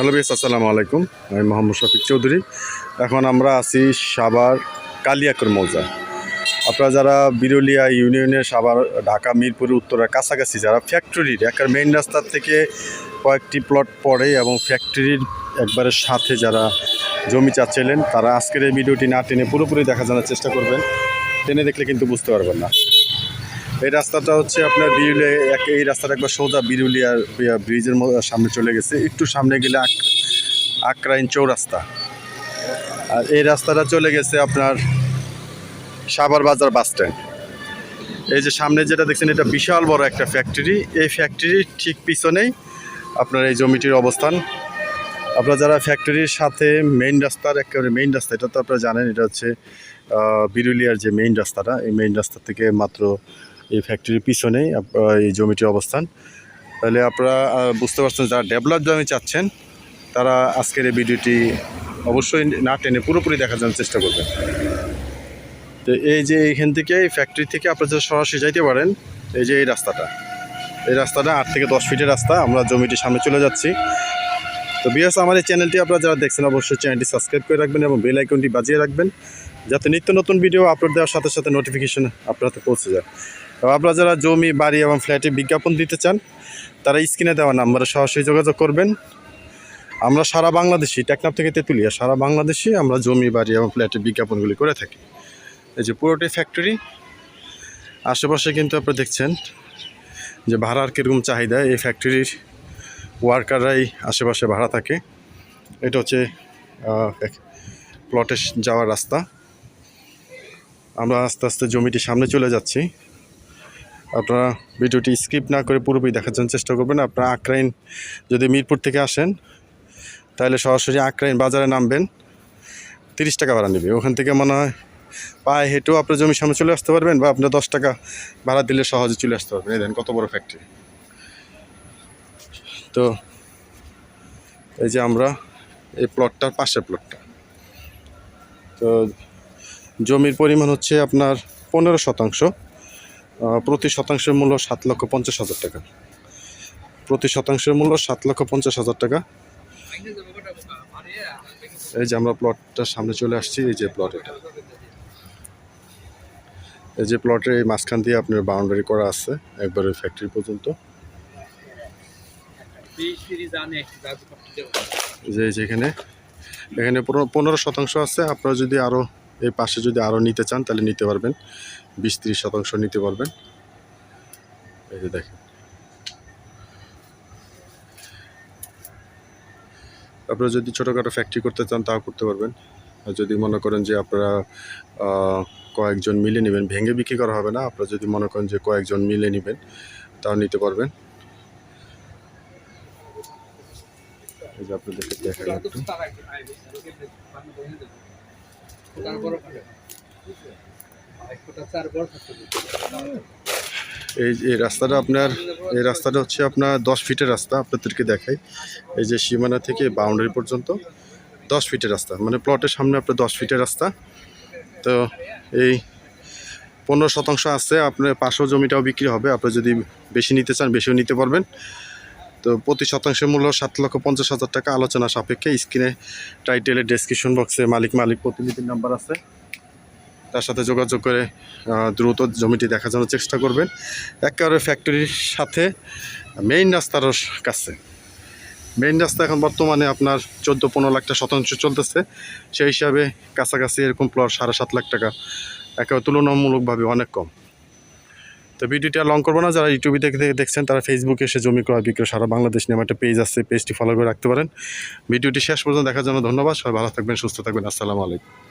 Hello base আসসালামু আলাইকুম। আমি মোহাম্মদ শফিক চৌধুরী। এখন আমরা আছি সাভার কালিয়াকর মৌজা আপনারা যারা বিরুলিয়া ইউনিয়নের সাবার ঢাকা, মিরপুরের উত্তরের কাছাকাছি, যারা ফ্যাক্টরির একের মেইন রাস্তার থেকে কয়েকটি প্লট পড়ে এবং ফ্যাক্টরির একবারের সাথে যারা জমি চাচ্ছিলেন, তারা আজকের এই ভিডিওটি না টেনে পুরোপুরি দেখা জানার চেষ্টা করবেন। টেনে দেখলে কিন্তু বুঝতে পারবেন না। এই রাস্তাটা হচ্ছে আপনার বিরুলিয়া, এক এই রাস্তাটা একবার সোজা বিরুলিয়ার ব্রিজের সামনে চলে গেছে। একটু সামনে গেলে আক- আকরাইন চৌরাস্তা। আর এই রাস্তাটা চলে গেছে আপনার সাভার বাজার বাস স্ট্যান্ড। এই যে সামনে যেটা দেখছেন, এটা বিশাল বড় একটা ফ্যাক্টরি। এই ফ্যাক্টরির ঠিক পিছনেই আপনার এই জমিটির অবস্থান। আপনারা যারা ফ্যাক্টরির সাথে মেইন রাস্তার একেবারে মেইন রাস্তা, এটা তো আপনারা জানেন, এটা হচ্ছে বিরুলিয়ার যে মেইন রাস্তাটা, এই মেইন রাস্তা থেকে মাত্র এই ফ্যাক্টরির পিছনেই এই জমিটির অবস্থান। তাহলে আপনারা বুঝতে পারছেন, যারা ডেভেলপ জমি চাচ্ছেন, তারা আজকের এই ভিডিওটি অবশ্যই না টেনে পুরোপুরি দেখার জন্য চেষ্টা করবেন। তো এই যে এইখান থেকে, এই ফ্যাক্টরি থেকে আপনারা সরাসরি যাইতে পারেন, এই যে এই রাস্তাটা এই রাস্তাটা আট থেকে দশ ফিটের রাস্তা, আমরা জমিটির সামনে চলে যাচ্ছি। তো বিয়াস আমার এই চ্যানেলটি আপনারা যারা দেখছেন, অবশ্যই চ্যানেলটি সাবস্ক্রাইব করে রাখবেন এবং বেল আইকনটি বাজিয়ে রাখবেন, যাতে নিত্য নতুন ভিডিও আপলোড দেওয়ার সাথে সাথে নোটিফিকেশন আপনার হাতে পৌঁছে যায়। আপনারা যারা জমি, বাড়ি এবং ফ্ল্যাটে বিজ্ঞাপন দিতে চান, তারা স্ক্রিনে দেওয়া নাম্বারে সরাসরি যোগাযোগ করবেন। আমরা সারা বাংলাদেশি টেকনাপ থেকে তেঁতুলিয়া, সারা বাংলাদেশে আমরা জমি, বাড়ি এবং ফ্ল্যাটের বিজ্ঞাপনগুলি করে থাকি। এই যে পুরোটি ফ্যাক্টরি আশেপাশে কিন্তু আপনারা দেখছেন যে ভাড়ার কীরকম চাহিদা, এই ফ্যাক্টরির ওয়ার্কাররাই আশেপাশে ভাড়া থাকে। এটা হচ্ছে প্লটে যাওয়ার রাস্তা। আমরা আস্তে আস্তে জমিটি সামনে চলে যাচ্ছি। আপনারা ভিডিওটি স্কিপ না করে পুরোপুরি দেখার জন্য চেষ্টা করবেন। আপনারা আক্রাইন যদি মিরপুর থেকে আসেন, তাহলে সরাসরি আক্রাইন বাজারে নামবেন। তিরিশ টাকা ভাড়া নেবে। ওখান থেকে মনে হয় পায়ে হেঁটেও আপনার জমির সামনে চলে আসতে পারবেন বা আপনার দশ টাকা ভাড়া দিলে সহজে চলে আসতে পারবেন। এই দেন কত বড় ফ্যাক্টরি তো এই যে আমরা এই প্লটটার পাশের প্লটটা তো জমির পরিমাণ হচ্ছে আপনার পনেরো শতাংশ। প্রতি শতাংশের মূল্য সাত লক্ষ পঞ্চাশ হাজার টাকা। প্রতি শতাংশের মূল্য সাত লক্ষ পঞ্চাশ হাজার টাকা। এই যে আমরা প্লটটার সামনে চলে আসছি, এই যে প্লট এটা। এই যে প্লটের এই মাঝখান দিয়ে আপনার বাউন্ডারি করা আছে, একবার একবারে ফ্যাক্টরি পর্যন্ত। যে যেখানে এখানে। পনেরো শতাংশ আছে। আপনারা যদি আরও এই পাশে যদি আরও নিতে চান, তাহলে নিতে পারবেন। বিশ ত্রিশ শতাংশ নিতে পারবেন। এই যে দেখেন। আপনারা যদি ছোটোখাটো ফ্যাক্টরি করতে চান তাও করতে পারবেন। আর যদি মনে করেন যে আপনারা কয়েকজন মিলে নেবেন ভেঙে বিক্রি করা হবে না আপনারা যদি মনে করেন যে কয়েকজন মিলে নেবেন তাও নিতে পারবেন। এই যে আপনাদেরকে দেখালাম একটু এই এই রাস্তাটা আপনার, এই রাস্তাটা হচ্ছে আপনার দশ ফিটের রাস্তা, আপনাদেরকে দেখাই। এই যে সীমানা থেকে বাউন্ডারি পর্যন্ত দশ ফিটের রাস্তা মানে প্লটের সামনে আপনার দশ ফিটের রাস্তা। তো এই পনেরো শতাংশ আছে, আপনার পাশেও জমিটাও বিক্রি হবে। আপনি যদি বেশি নিতে চান, বেশিও নিতে পারবেন। তো প্রতি শতাংশের মূল্য সাত লক্ষ পঞ্চাশ হাজার টাকা। আলোচনা সাপেক্ষে স্ক্রিনে টাইটেলের ডেসক্রিপশন বক্সে মালিক মালিক প্রতিনিধির নাম্বার আছে। তার সাথে যোগাযোগ করে দ্রুত জমিটি দেখা জন্য চেষ্টা করবেন। একেবারে ফ্যাক্টরির সাথে মেইন রাস্তার কাছে। মেইন রাস্তা এখন বর্তমানে আপনার চোদ্দ, পনেরো লাখ টাকা শতাংশ চলতেছে। সেই হিসাবে কাছাকাছি এরকম প্লট সাড়ে সাত লাখ টাকা একেবারে তুলনামূলকভাবে অনেক কম। তো ভিডিওটি আর লং করব না। যারা ইউটিউবে দেখে দেখছেন, তারা ফেসবুকে এসে জমি ক্রয়, বিক্রয় সারা বাংলাদেশ নিয়ে একটা পেজ আছে পেজটি ফলো করে রাখতে পারেন। ভিডিওটি শেষ পর্যন্ত দেখার জন্য ধন্যবাদ। সবাই ভালো থাকবেন, সুস্থ থাকবেন। আসসালামু আলাইকুম।